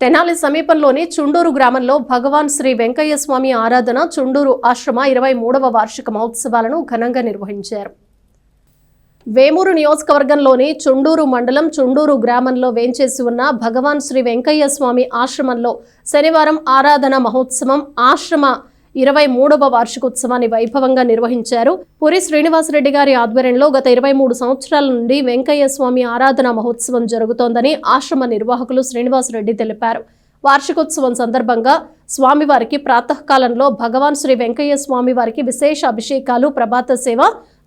తెనాలి సమీపంలోని చుండూరు గ్రామంలో భగవాన్ శ్రీ వెంకయ్య స్వామి ఆరాధన చుండూరు ఆశ్రమ ఇరవై మూడవ వార్షిక మహోత్సవాలను ఘనంగా నిర్వహించారు. వేమూరు నియోజకవర్గంలోని చుండూరు మండలం చుండూరు గ్రామంలో వేంచేసి ఉన్న భగవాన్ శ్రీ వెంకయ్య స్వామి ఆశ్రమంలో శనివారం ఆరాధన మహోత్సవం ఆశ్రమ ఇరవై మూడవ వార్షికోత్సవాన్ని వైభవంగా నిర్వహించారు. పురి శ్రీనివాసరెడ్డి గారి ఆధ్వర్యంలో గత ఇరవై మూడు సంవత్సరాల నుండి వెంకయ్య స్వామి ఆరాధన మహోత్సవం జరుగుతోందని ఆశ్రమ నిర్వాహకులు శ్రీనివాసరెడ్డి తెలిపారు. వార్షికోత్సవం సందర్భంగా స్వామివారికి ప్రాతకాలంలో భగవాన్ శ్రీ వెంకయ్య స్వామి వారికి విశేష అభిషేకాలు ప్రభాత సేవ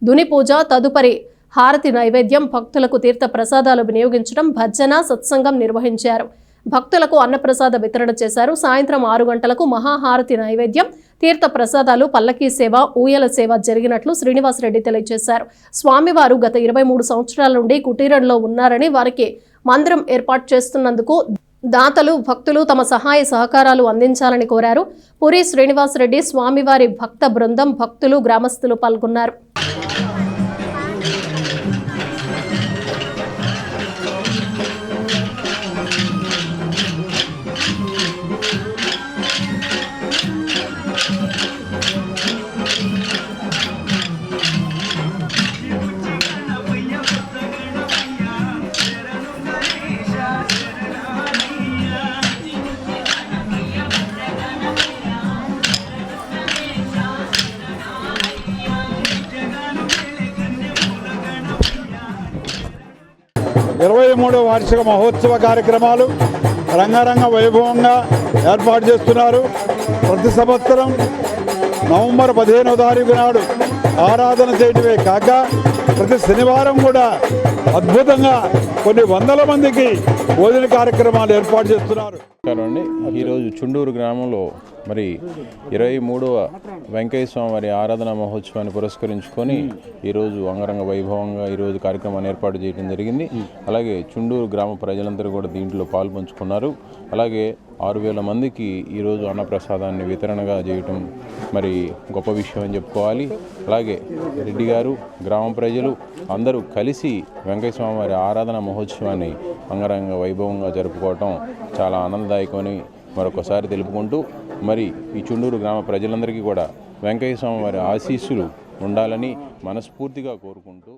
దుని పూజ తదుపరి హారతి నైవేద్యం భక్తులకు తీర్థ ప్రసాదాలు వినియోగించడం భజన సత్సంగం నిర్వహించారు. భక్తులకు అన్నప్రసాద వితరణ చేశారు. సాయంత్రం ఆరు గంటలకు మహాహారతి నైవేద్యం తీర్థ ప్రసాదాలు పల్లకీ సేవ ఊయల సేవ జరిగినట్లు శ్రీనివాసరెడ్డి తెలియజేశారు. స్వామివారు గత ఇరవై మూడు సంవత్సరాల నుండి కుటీరంలో ఉన్నారని వారికి మందిరం ఏర్పాటు చేస్తున్నందుకు దాతలు భక్తులు తమ సహాయ సహకారాలు అందించాలని కోరారు. పురి శ్రీనివాసరెడ్డి స్వామివారి భక్త బృందం భక్తులు గ్రామస్తులు పాల్గొన్నారు. ఇరవై మూడో వార్షిక మహోత్సవ కార్యక్రమాలు రంగరంగ వైభవంగా ఏర్పాటు చేస్తున్నారు. ప్రతి సంవత్సరం నవంబర్ పదిహేనవ తారీఖు నాడు ఆరాధన చేయటమే కాక ప్రతి శనివారం కూడా అద్భుతంగా కొన్ని వందల మందికి భోజన కార్యక్రమాలు ఏర్పాటు చేస్తున్నారు. నమస్కారం అండి ఈరోజు చుండూరు గ్రామంలో మరి ఇరవై మూడవ వెంకయ్య స్వామి వారి ఆరాధన మహోత్సవాన్ని పురస్కరించుకొని ఈరోజు అంగరంగ వైభవంగా ఈరోజు కార్యక్రమాన్ని ఏర్పాటు చేయడం జరిగింది. అలాగే చుండూరు గ్రామ ప్రజలందరూ కూడా దీంట్లో పాల్పంచుకున్నారు అలాగే ఆరు వేల మందికి ఈరోజు అన్నప్రసాదాన్ని వితరణగా చేయటం మరి గొప్ప విషయం అని చెప్పుకోవాలి. అలాగే రెడ్డి గారు గ్రామ ప్రజలు అందరూ కలిసి వెంకయ్య స్వామి వారి ఆరాధన మహోత్సవాన్ని అంగరంగ వైభవంగా జరుపుకోవటం చాలా ఆనందదాయకమని మరొకసారి తెలుపుకుంటూ మరి ఈ చుండూరు గ్రామ ప్రజలందరికీ కూడా వెంకయ్య స్వామి వారి ఆశీస్సులు ఉండాలని మనస్ఫూర్తిగా కోరుకుంటూ